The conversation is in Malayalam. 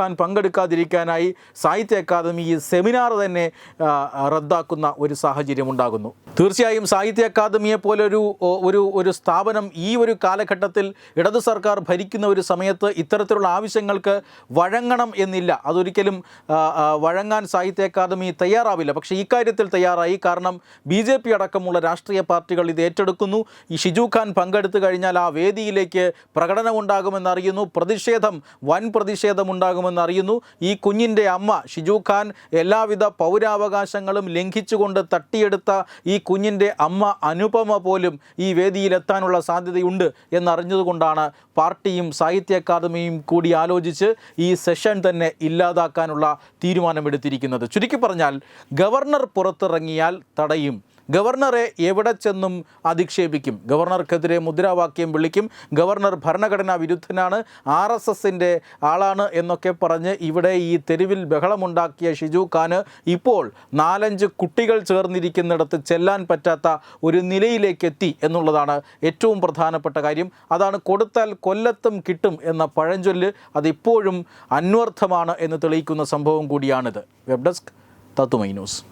ഖാൻ പങ്കെടുക്കാതിരിക്കാനായി സാഹിത്യ അക്കാദമി ഈ സെമിനാർ തന്നെ റദ്ദാക്കുന്ന ഒരു സാഹചര്യം ഉണ്ടാകുന്നു. തീർച്ചയായും സാഹിത്യ അക്കാദമിയെ പോലൊരു ഒരു ഒരു സ്ഥാപനം ഈ ഒരു കാലഘട്ടത്തിൽ ഇടതു സർക്കാർ ഭരിക്കുന്ന ഒരു സമയത്ത് ഇത്തരത്തിലുള്ള ആവശ്യങ്ങൾക്ക് വഴങ്ങണം എന്നില്ല. അതൊരിക്കലും വഴങ്ങാൻ സാഹിത്യ അക്കാദമി തയ്യാറാവില്ല. പക്ഷേ ഇക്കാര്യത്തിൽ തയ്യാറായി. കാരണം ബി ജെ പി അടക്കമുള്ള രാഷ്ട്രീയ പാർട്ടികൾ ഇത് ഏറ്റെടുക്കുന്നു. ഈ ഷിജു ഖാൻ പങ്കെടുത്തു കഴിഞ്ഞാൽ ആ വേദിയിലേക്ക് പ്രകടനമുണ്ടാകുമെന്നറിയുന്നു പ്രതിഷേധം വൻ പ്രതിഷേധമുണ്ടാകുമെന്നറിയുന്നു ഈ കുഞ്ഞിന്റെ അമ്മ ഷിജു ഖാൻ എല്ലാവിധ പൗരാവകാശങ്ങളും ലംഘിച്ചുകൊണ്ട് തട്ടിയെടുത്ത ഈ കുഞ്ഞിന്റെ അമ്മ അനുപമ പോലും ഈ വേദിയിലെത്താനുള്ള സാധ്യതയുണ്ട് എന്നറിഞ്ഞതുകൊണ്ടാണ് പാർട്ടിയും സാഹിത്യ അക്കാദമിയും കൂടി ആലോചിച്ച് ഈ സെഷൻ തന്നെ ഇല്ലാതാക്കാനുള്ള തീരുമാനമെടുത്തിരിക്കുന്നത്. ചുരുക്കി പറഞ്ഞാൽ ഗവർണർ പുറത്തിറങ്ങിയാൽ തടയും. ഗവർണറെ എവിടെ ചെന്നും അധിക്ഷേപിക്കും. ഗവർണർക്കെതിരെ മുദ്രാവാക്യം വിളിക്കും. ഗവർണർ ഭരണഘടനാ വിരുദ്ധനാണ്. ആർ എസ് എസിന്റെ ആളാണ് എന്നൊക്കെ പറഞ്ഞ് ഇവിടെ ഈ തെരുവിൽ ബഹളമുണ്ടാക്കിയ ഷിജു ഖാന് ഇപ്പോൾ നാലഞ്ച് കുട്ടികൾ ചേർന്നിരിക്കുന്നിടത്ത് ചെല്ലാൻ പറ്റാത്ത ഒരു നിലയിലേക്ക് എത്തി എന്നുള്ളതാണ് ഏറ്റവും പ്രധാനപ്പെട്ട കാര്യം. അതാണ് കൊടുത്താൽ കൊല്ലത്തും കിട്ടും എന്ന പഴഞ്ചൊല്ല് അതിപ്പോഴും അന്വർത്ഥമാണ് എന്ന് തെളിയിക്കുന്ന സംഭവം കൂടിയാണിത്. വെബ് ഡെസ്ക് തത്തുമൈ ന്യൂസ്.